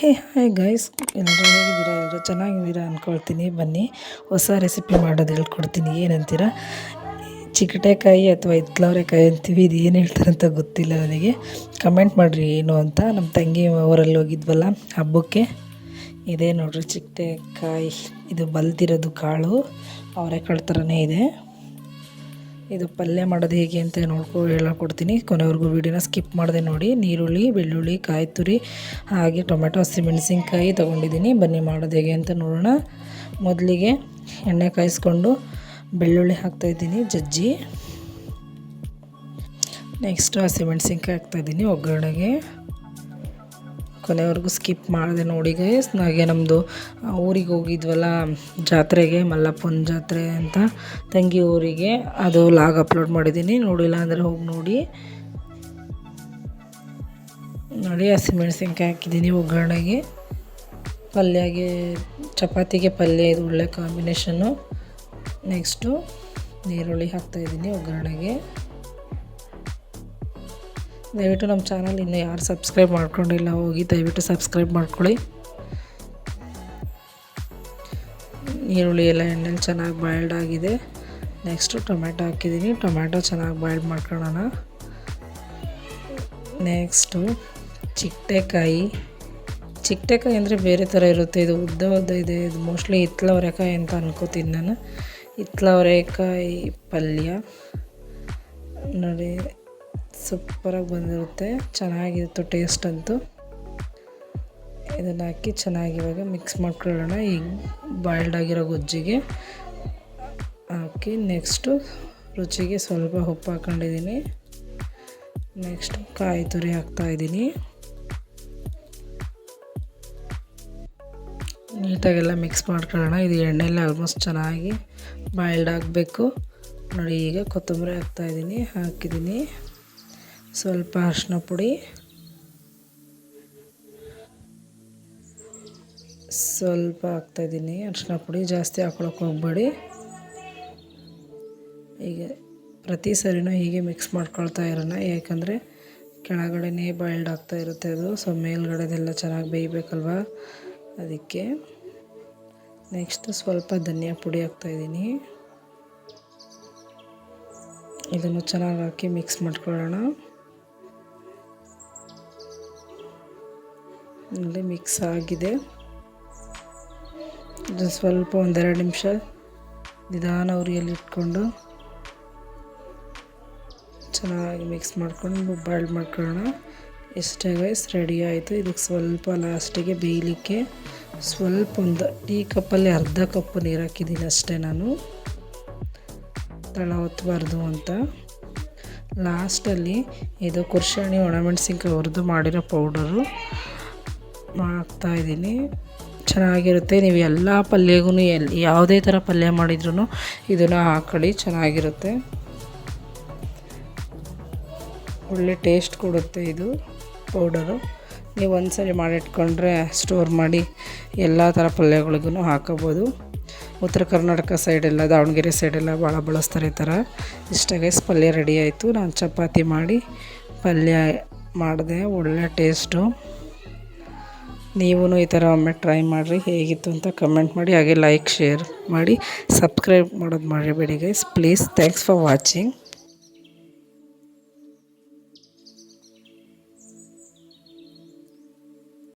ಹೇ hi guys ಎಲ್ಲರೂ ಹೇಗಿದ್ದೀರಾ? ಎಲ್ಲರೂ ಚೆನ್ನಾಗಿದ್ದೀರಾ ಅಂದ್ಕೊಳ್ತೀನಿ ಬನ್ನಿ, ಹೊಸ ರೆಸಿಪಿ ಮಾಡೋದು ಹೇಳ್ಕೊಡ್ತೀನಿ. ಏನಂತೀರ? ಚಿಕಟೆಕಾಯಿ ಅಥವಾ ಇತ್ಲವರೆಕಾಯಿ ಅಂತೀವಿ. ಇದು ಏನು ಹೇಳ್ತಾರಂತ ಗೊತ್ತಿಲ್ಲ ನನಗೆ. ಕಮೆಂಟ್ ಮಾಡಿರಿ ಏನು ಅಂತ. ನಮ್ಮ ತಂಗಿ ಊರಲ್ಲಿ ಹೋಗಿದ್ವಲ್ಲ, ಹಬ್ಬಕ್ಕೆ. ಇದೇ ನೋಡಿರಿ ಚಿಕಟೆಕಾಯಿ ಇದು ಬಲ್ತಿರೋದು ಕಾಳು. ಅವರೆಕಾಳು ಥರನೇ ಇದೆ. ಇದು ಪಲ್ಯ ಮಾಡೋದು ಹೇಗೆ ಅಂತ ನೋಡ್ಕೊ, ಹೇಳ್ಕೊಡ್ತೀನಿ. ಕೊನೆವರೆಗೂ ವೀಡಿಯೋನ ಸ್ಕಿಪ್ ಮಾಡಿದೆ ನೋಡಿ. ನೀರುಳ್ಳಿ, ಬೆಳ್ಳುಳ್ಳಿ, ಕಾಯಿ ತುರಿ, ಹಾಗೆ ಟೊಮೆಟೊ ಹಸಿಮೆಣಸಿನ್ಕಾಯಿ ತೊಗೊಂಡಿದ್ದೀನಿ. ಬನ್ನಿ ಮಾಡೋದು ಹೇಗೆ ಅಂತ ನೋಡೋಣ. ಮೊದಲಿಗೆ ಎಣ್ಣೆ ಕಾಯಿಸ್ಕೊಂಡು ಬೆಳ್ಳುಳ್ಳಿ ಹಾಕ್ತಾಯಿದ್ದೀನಿ ಜಜ್ಜಿ. ನೆಕ್ಸ್ಟು ಹಸಿಮೆಣ್ಸಿನ್ಕಾಯಿ ಹಾಕ್ತಾಯಿದ್ದೀನಿ ಒಗ್ಗರಣೆಗೆ. ಕೊನೆವರೆಗೂ ಸ್ಕಿಪ್ ಮಾಡಿದೆ ನೋಡಿ ಗೈಸ್ ಹಾಗೆ ನಮ್ಮದು ಊರಿಗೆ ಹೋಗಿದ್ವಲ್ಲ, ಜಾತ್ರೆಗೆ, ಮಲ್ಲಪ್ಪನ ಜಾತ್ರೆ ಅಂತ. ತಂಗಿ ಊರಿಗೆ ಅದು ಲಾಗ್ ಅಪ್ಲೋಡ್ ಮಾಡಿದ್ದೀನಿ. ನೋಡಿಲ್ಲ ಅಂದರೆ ಹೋಗಿ ನೋಡಿ. ನೋಡಿ, ಹಸಿಮೆಣಸಿನ್ಕಾಯಿ ಹಾಕಿದ್ದೀನಿ ಒಗ್ಗರಣೆಗೆ. ಪಲ್ಯಗೆ, ಚಪಾತಿಗೆ ಪಲ್ಯ, ಇದು ಒಳ್ಳೆ ಕಾಂಬಿನೇಷನ್ನು ನೆಕ್ಸ್ಟು ನೀರುಳ್ಳಿ ಹಾಕ್ತಾಯಿದ್ದೀನಿ ಒಗ್ಗರಣೆಗೆ. ದಯವಿಟ್ಟು ನಮ್ಮ ಚಾನಲ್ ಇನ್ನೂ ಯಾರು ಸಬ್ಸ್ಕ್ರೈಬ್ ಮಾಡ್ಕೊಂಡಿಲ್ಲ ಹೋಗಿ ದಯವಿಟ್ಟು ಸಬ್ಸ್ಕ್ರೈಬ್ ಮಾಡ್ಕೊಳ್ಳಿ. ಈರುಳ್ಳಿ ಎಲ್ಲ ಎಣ್ಣೆಲಿ ಚೆನ್ನಾಗಿ ಬಾಯ್ಲ್ಡ್ ಆಗಿದೆ. ನೆಕ್ಸ್ಟು ಟೊಮೆಟೊ ಹಾಕಿದ್ದೀನಿ. ಟೊಮೆಟೊ ಚೆನ್ನಾಗಿ ಬಾಯ್ಲ್ಡ್ ಮಾಡ್ಕೊಳ್ಳೋಣ. ನೆಕ್ಸ್ಟು ಚಿಟ್ಟೆಕಾಯಿ. ಚಿಟ್ಟೆಕಾಯಿ ಅಂದರೆ ಬೇರೆ ಥರ ಇರುತ್ತೆ. ಇದು ಉದ್ದ ಉದ್ದ ಇದೆ. ಇದು ಮೋಸ್ಟ್ಲಿ ಹಿತ್ಲವರೆಕಾಯಿ ಅಂತ ಅನ್ಕೋತೀನಿ ನಾನು. ಹಿತ್ಲವರೆಕಾಯಿ ಪಲ್ಯ. ನೋಡಿ ಸೂಪರಾಗಿ ಬಂದಿರುತ್ತೆ. ಚೆನ್ನಾಗಿತ್ತು ಟೇಸ್ಟ್ ಅಂತೂ. ಇದನ್ನು ಹಾಕಿ ಚೆನ್ನಾಗಿ ಇವಾಗ ಮಿಕ್ಸ್ ಮಾಡ್ಕೊಳ್ಳೋಣ. ಈಗ ಬಾಯ್ಲ್ಡ್ ಆಗಿರೋ ಗೊಜ್ಜಿಗೆ. ಹಾಕಿ ನೆಕ್ಸ್ಟು ರುಚಿಗೆ ಸ್ವಲ್ಪ ಉಪ್ಪು ಹಾಕೊಂಡಿದ್ದೀನಿ. ನೆಕ್ಸ್ಟ್ ಕಾಯಿ ತುರಿ ಹಾಕ್ತಾಯಿದ್ದೀನಿ ನೀಟಾಗೆಲ್ಲ ಮಿಕ್ಸ್ ಮಾಡ್ಕೊಳ್ಳೋಣ. ಇದು ಎಣ್ಣೆಲ್ಲ ಆಲ್ಮೋಸ್ಟ್ ಚೆನ್ನಾಗಿ ಬಾಯ್ಲ್ಡ್ ಆಗಬೇಕು. ನೋಡಿ ಈಗ ಕೊತ್ತಂಬರಿ ಹಾಕ್ತಾಯಿದ್ದೀನಿ ಹಾಕಿದ್ದೀನಿ. ಸ್ವಲ್ಪ ಅರಿಶಿನ ಪುಡಿ, ಸ್ವಲ್ಪ ಹಾಕ್ತಾಯಿದ್ದೀನಿ ಅರಿಶಿನ ಪುಡಿ ಜಾಸ್ತಿ ಹಾಕ್ಕೊಳಕ್ಕೆ ಹೋಗ್ಬೇಡಿ. ಈಗ ಪ್ರತಿ ಸರಿನೂ ಹೀಗೆ ಮಿಕ್ಸ್ ಮಾಡ್ಕೊಳ್ತಾ ಇರೋಣ. ಯಾಕಂದರೆ ಕೆಳಗಡೆನೇ ಬಾಯ್ಲ್ಡ್ ಆಗ್ತಾ ಇರುತ್ತೆ ಅದು ಸೊ ಮೇಲ್ಗಡೆದೆಲ್ಲ ಚೆನ್ನಾಗಿ ಬೇಯಬೇಕಲ್ವ? ಅದಕ್ಕೆ ನೆಕ್ಸ್ಟ್ ಸ್ವಲ್ಪ ಧನಿಯಾ ಪುಡಿ ಹಾಕ್ತಾಯಿದ್ದೀನಿ ಇದನ್ನು ಚೆನ್ನಾಗಿ ಹಾಕಿ ಮಿಕ್ಸ್ ಮಾಡ್ಕೊಳ್ಳೋಣ. ಇಲ್ಲಿ ಮಿಕ್ಸ್ ಆಗಿದೆ. ಇದು ಸ್ವಲ್ಪ ಒಂದೆರಡು ನಿಮಿಷ ನಿಧಾನ ಉರಿಯಲ್ಲಿ ಇಟ್ಕೊಂಡು ಚೆನ್ನಾಗಿ ಮಿಕ್ಸ್ ಮಾಡ್ಕೊಂಡು ಬಾಯ್ಲ್ ಮಾಡ್ಕೊಳ್ಳೋಣ. ಎಷ್ಟೇ ಗೈಸ್ ರೆಡಿ ಆಯಿತು. ಇದಕ್ಕೆ ಸ್ವಲ್ಪ ಲಾಸ್ಟಿಗೆ ಬೇಯಲಿಕ್ಕೆ ಸ್ವಲ್ಪ ಒಂದು ಟೀ ಕಪ್ಪಲ್ಲಿ ಅರ್ಧ ಕಪ್ ನೀರು ಹಾಕಿದ್ದೀನಿ ಅಷ್ಟೇ ನಾನು. ತಳ ಹೊತ್ತಬಾರ್ದು ಅಂತ. ಲಾಸ್ಟಲ್ಲಿ ಇದು ಕುರ್ಷಾಣಿ ಒಣಮೆಣ್ಸಿನ್ಕಾಯಿ ಹುರಿದು ಮಾಡಿರೋ ಪೌಡರು. ಇದ್ದೀನಿ ಚೆನ್ನಾಗಿರುತ್ತೆ. ನೀವು ಎಲ್ಲ ಪಲ್ಯಗೂ ಎಲ್ಲಿ ಯಾವುದೇ ಥರ ಪಲ್ಯ ಮಾಡಿದ್ರೂ ಇದನ್ನು ಹಾಕೊಳ್ಳಿ, ಚೆನ್ನಾಗಿರುತ್ತೆ. ಒಳ್ಳೆ ಟೇಸ್ಟ್ ಕೊಡುತ್ತೆ ಇದು ಪೌಡರು ನೀವು ಒಂದು ಸರಿ ಮಾಡಿಟ್ಕೊಂಡ್ರೆ ಸ್ಟೋರ್ ಮಾಡಿ ಎಲ್ಲ ಥರ ಪಲ್ಯಗಳಿಗೂ ಹಾಕೋಬೋದು. ಉತ್ತರ ಕರ್ನಾಟಕ ಸೈಡೆಲ್ಲ ದಾವಣಗೆರೆ ಸೈಡೆಲ್ಲ ಭಾಳ ಬಳಸ್ತಾರೆ ಈ ಥರ ಇಷ್ಟಾಗೈಸ್ ಪಲ್ಯ ರೆಡಿ ಆಯಿತು. ನಾನು ಚಪಾತಿ ಮಾಡಿ ಪಲ್ಯ ಮಾಡಿದೆ, ಒಳ್ಳೆ ಟೇಸ್ಟು ನೀವು ಈ ಥರ ಒಮ್ಮೆ ಟ್ರೈ ಮಾಡಿರಿ, ಹೇಗಿತ್ತು ಅಂತ ಕಮೆಂಟ್ ಮಾಡಿ, ಹಾಗೆ ಲೈಕ್ ಶೇರ್ ಮಾಡಿ, ಸಬ್ಸ್ಕ್ರೈಬ್ ಮಾಡೋದು ಮರಿಬೇಡಿ guys please thanks for watching